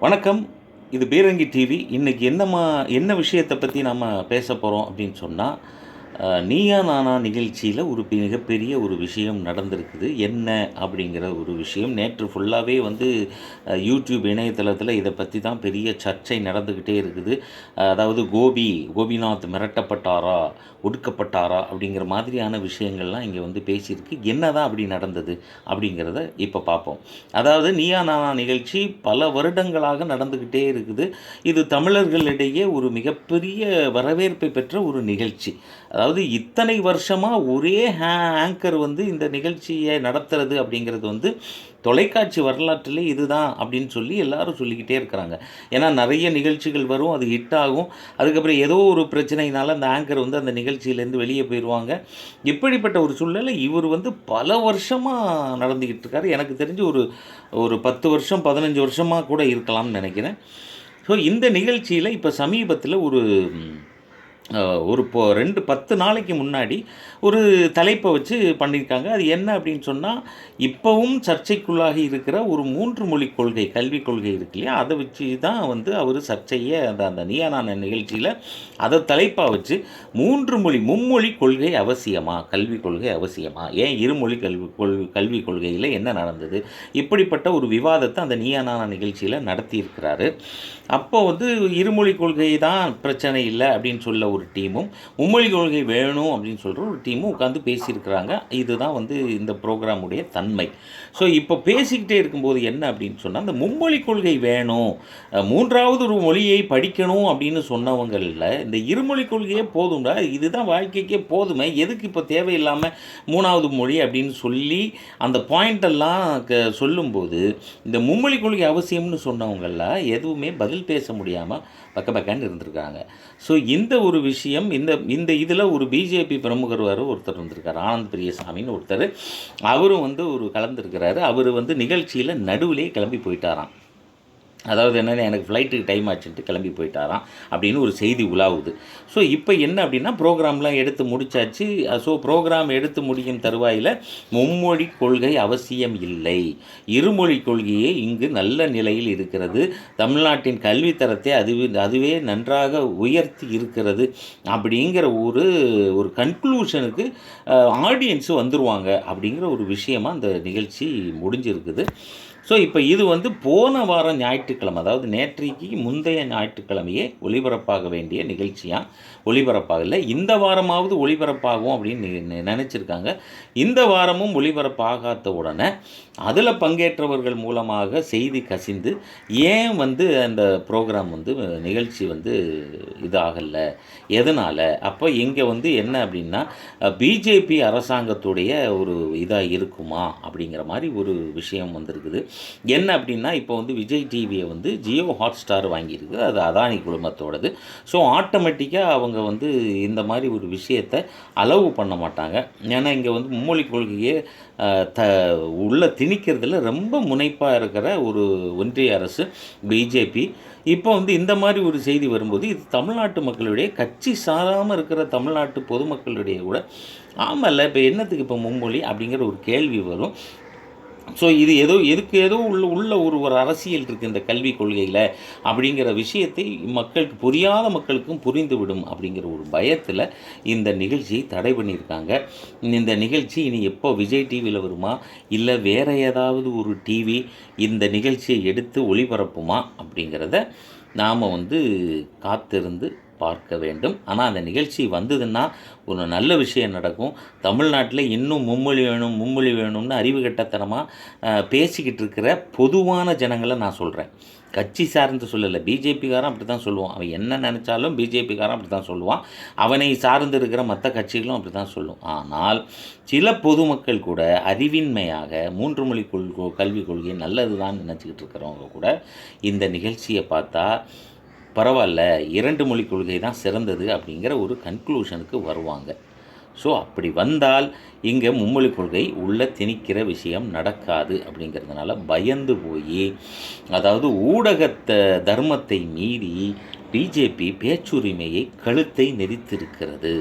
வணக்கம். இது பீரங்கி டிவி. இன்றைக்கி என்னம்மா என்ன விஷயத்தை பற்றி நம்ம பேச போகிறோம் அப்படின்னு சொன்னால் நீயா நானா நிகழ்ச்சியில் ஒரு மிகப்பெரிய ஒரு விஷயம் நடந்திருக்குது. என்ன அப்படிங்கிற ஒரு விஷயம். நேற்று ஃபுல்லாகவே வந்து யூடியூப் இணையதளத்தில் இதை பற்றி தான் பெரிய சர்ச்சை நடந்துக்கிட்டே இருக்குது. அதாவது கோபி கோபிநாத் மிரட்டப்பட்டாரா ஒடுக்கப்பட்டாரா அப்படிங்கிற மாதிரியான விஷயங்கள்லாம் இங்கே வந்து பேசியிருக்கு. என்னதான் அப்படி நடந்தது அப்படிங்கிறத இப்போ பார்ப்போம் அதாவது நீயா நானா நிகழ்ச்சி பல வருடங்களாக நடந்துக்கிட்டே இருக்குது. இது தமிழர்களிடையே ஒரு மிகப்பெரிய வரவேற்பை பெற்ற ஒரு நிகழ்ச்சி. அதாவது இத்தனை வருஷமாக ஒரே ஆங்கர் வந்து இந்த நிகழ்ச்சியை நடத்துறது அப்படிங்கிறது வந்து தொலைக்காட்சி வரலாற்றிலே இதுதான் அப்படின்னு சொல்லி எல்லாரும் சொல்லிக்கிட்டே இருக்கிறாங்க. ஏன்னா நிறைய நிகழ்ச்சிகள் வரும் அது ஹிட் ஆகும். அதுக்கப்புறம் ஏதோ ஒரு பிரச்சனையினால அந்த ஆங்கர் வந்து அந்த நிகழ்ச்சியிலேருந்து வெளியே போயிடுவாங்க. இப்படிப்பட்ட ஒரு சூழ்நிலை இவர் வந்து பல வருஷமாக நடந்துக்கிட்டு இருக்காரு. எனக்கு தெரிஞ்சு ஒரு ஒரு பத்து வருஷம் பதினஞ்சு வருஷமாக கூட இருக்கலாம்னு நினைக்கிறேன். ஸோ இந்த நிகழ்ச்சியில் இப்போ சமீபத்தில் ஒரு ஒரு இப்போ ரெண்டு பத்து நாளைக்கு முன்னாடி ஒரு தலைப்பை வச்சு பண்ணியிருக்காங்க. அது என்ன அப்படின்னு சொன்னால் இப்போவும் சர்ச்சைக்குள்ளாகி இருக்கிற ஒரு மூன்று மொழி கொள்கை கல்விக் கொள்கை இருக்கு இல்லையா? அதை வச்சு தான் வந்து அவர் சர்ச்சையை அந்த அந்த நியானான நிகழ்ச்சியில் அதை தலைப்பாக வச்சு மூன்று மொழி மும்மொழி கொள்கை அவசியமா? கல்விக் கொள்கை அவசியமா? ஏன் இருமொழி கல்வி கொள் கல்விக் கொள்கையில் என்ன நடந்தது? இப்படிப்பட்ட ஒரு விவாதத்தை அந்த நியானான நிகழ்ச்சியில் நடத்தியிருக்கிறாரு. அப்போ வந்து இருமொழி கொள்கை தான் பிரச்சனை இல்லை அப்படின்னு சொல்ல ஒரு டீமும் மும்மொழி கொள்கை வேணும் அப்படின்னு சொல்கிற ஒரு டீமும் உட்காந்து பேசியிருக்கிறாங்க. இதுதான் வந்து இந்த ப்ரோக்ராமுடைய தன்மை. ஸோ இப்போ பேசிக்கிட்டே இருக்கும்போது என்ன அப்படின்னு சொன்னால் அந்த மும்மொழி கொள்கை வேணும் மூன்றாவது ஒரு மொழியை படிக்கணும் அப்படின்னு சொன்னவங்களில் இந்த இருமொழி கொள்கையே போதும்டா இதுதான் வாழ்க்கைக்கே போதுமே எதுக்கு இப்போ தேவையில்லாமல் மூணாவது மொழி அப்படின்னு சொல்லி அந்த பாயிண்டெல்லாம் க சொல்லும்போது இந்த மும்மொழி கொள்கை அவசியம்னு சொன்னவங்களில் எதுவுமே பதில் பேச முடியாமல் பக்க பக்கன்னு இருந்திருக்காங்க. ஸோ இந்த ஒரு விஷயம் இந்த இந்த இதில் ஒரு பிஜேபி பிரமுகர் வர ஒருத்தர் வந்திருக்கார் ஆனந்த் பிரியசாமின்னு ஒருத்தர். அவரும் வந்து ஒரு கலந்துருக்கிறாரு. அவர் வந்து நிகழ்ச்சியில் நடுவிலே கிளம்பி போயிட்டாராம். அதாவது என்னென்ன எனக்கு ஃப்ளைட்டுக்கு டைம் ஆச்சுன்ட்டு கிளம்பி போயிட்டாராம் அப்படின்னு ஒரு செய்தி உலாவுது. ஸோ இப்போ என்ன அப்படின்னா ப்ரோக்ராம்லாம் எடுத்து முடிச்சாச்சு. ஸோ ப்ரோக்ராம் எடுத்து முடியும் தருவாயில் மும்மொழி கொள்கை அவசியம் இல்லை. இருமொழி கொள்கையே இங்கு நல்ல நிலையில் இருக்கிறது. தமிழ்நாட்டின் கல்வித்தரத்தை அதுவே அதுவே நன்றாக உயர்த்தி இருக்கிறது அப்படிங்கிற ஒரு ஒரு கன்க்ளூஷனுக்கு ஆடியன்ஸு வந்துருவாங்க அப்படிங்கிற ஒரு விஷயமாக அந்த நிகழ்ச்சி முடிஞ்சிருக்குது. ஸோ இப்போ இது வந்து போன வாரம் ஞாயிற்றுக்கிழமை அதாவது நேற்றைக்கு முந்தைய ஞாயிற்றுக்கிழமையே ஒளிபரப்பாக வேண்டிய நிகழ்ச்சியாக ஒளிபரப்பாகல இந்த வாரமாவது ஒளிபரப்பாகும் அப்படின்னு நினச்சிருக்காங்க. இந்த வாரமும் ஒளிபரப்பாகாத உடனே அதில் பங்கேற்றவர்கள் மூலமாக செய்தி கசிந்து ஏன் வந்து அந்த ப்ரோக்ராம் வந்து நிகழ்ச்சி வந்து இதாகலை? எதனால்? அப்போ இங்கே வந்து என்ன அப்படின்னா பிஜேபி அரசாங்கத்துடைய ஒரு இதாக இருக்குமா அப்படிங்கிற மாதிரி ஒரு விஷயம் வந்திருக்குது. என்ன அப்படின்னா இப்போ வந்து விஜய் டிவியை வந்து ஜியோ ஹாட் ஸ்டார் வாங்கியிருக்கு. அது அதானி குழுமத்தோடது ஸோ ஆட்டோமேட்டிக்காக அவங்க வந்து இந்த மாதிரி ஒரு விஷயத்தை அலோவ் பண்ண மாட்டாங்க. ஏன்னா இங்கே வந்து மும்மொழி கொள்கையே த உள்ள திணிக்கிறதுல ரொம்ப முனைப்பாக இருக்கிற ஒரு ஒன்றிய அரசு பிஜேபி. இப்போ வந்து இந்த மாதிரி ஒரு செய்தி வரும்போது இது தமிழ்நாட்டு மக்களுடைய கட்சி சாராமல் இருக்கிற தமிழ்நாட்டு பொதுமக்களுடைய கூட ஆமல்ல இப்போ என்னத்துக்கு இப்போ மும்மொழி அப்படிங்கிற ஒரு கேள்வி வரும். ஸோ இது ஏதோ எதுக்கு ஏதோ உள்ள உள்ள ஒரு ஒரு அரசியல் இருக்குது இந்த கல்விக் கொள்கையில் அப்படிங்கிற விஷயத்தை மக்களுக்கு புரியாத மக்களுக்கும் புரிந்துவிடும் அப்படிங்கிற ஒரு பயத்தில் இந்த நிகழ்ச்சியை தடை பண்ணியிருக்காங்க. இந்த நிகழ்ச்சி இனி எப்போ விஜய் டிவியில் வருமா? இல்லை வேறு ஏதாவது ஒரு டிவி இந்த நிகழ்ச்சியை எடுத்து ஒளிபரப்புமா அப்படிங்கிறத நாம் வந்து காத்திருந்து பார்க்க வேண்டும். ஆனால் அந்த நிகழ்ச்சி வந்ததுன்னா ஒரு நல்ல விஷயம் நடக்கும். தமிழ்நாட்டில் இன்னும் மும்மொழி வேணும் மும்மொழி வேணும்னு அறிவு கட்டத்தனமாக பேசிக்கிட்டு இருக்கிற பொதுவான ஜனங்களை நான் சொல்கிறேன் கட்சி சார்ந்து சொல்லலை. பிஜேபிக்காரன் அப்படி தான் சொல்லுவான். அவன் என்ன நினச்சாலும் பிஜேபிக்காரன் அப்படி தான் சொல்லுவான். அவனை சார்ந்து இருக்கிற மற்ற கட்சிகளும் அப்படி தான் சொல்லும். ஆனால் சில பொதுமக்கள் கூட அறிவின்மையாக மூன்று மொழி கொள்கோ கல்விக் கொள்கை நல்லது தான் நினச்சிக்கிட்டு இருக்கிறவங்க கூட இந்த நிகழ்ச்சியை பார்த்தா பரவாயில்ல இரண்டு மொழி கொள்கை தான் சிறந்தது அப்படிங்கிற ஒரு கன்க்ளூஷனுக்கு வருவாங்க. ஸோ அப்படி வந்தால் இங்கே மும்மொழி கொள்கை உள்ள திணிக்கிற விஷயம் நடக்காது அப்படிங்கிறதுனால பயந்து போய் அதாவது ஊடகத்தை தர்மத்தை மீறி பிஜேபி பேச்சுரிமையை கழுத்தை நெரித்திருக்கிறது.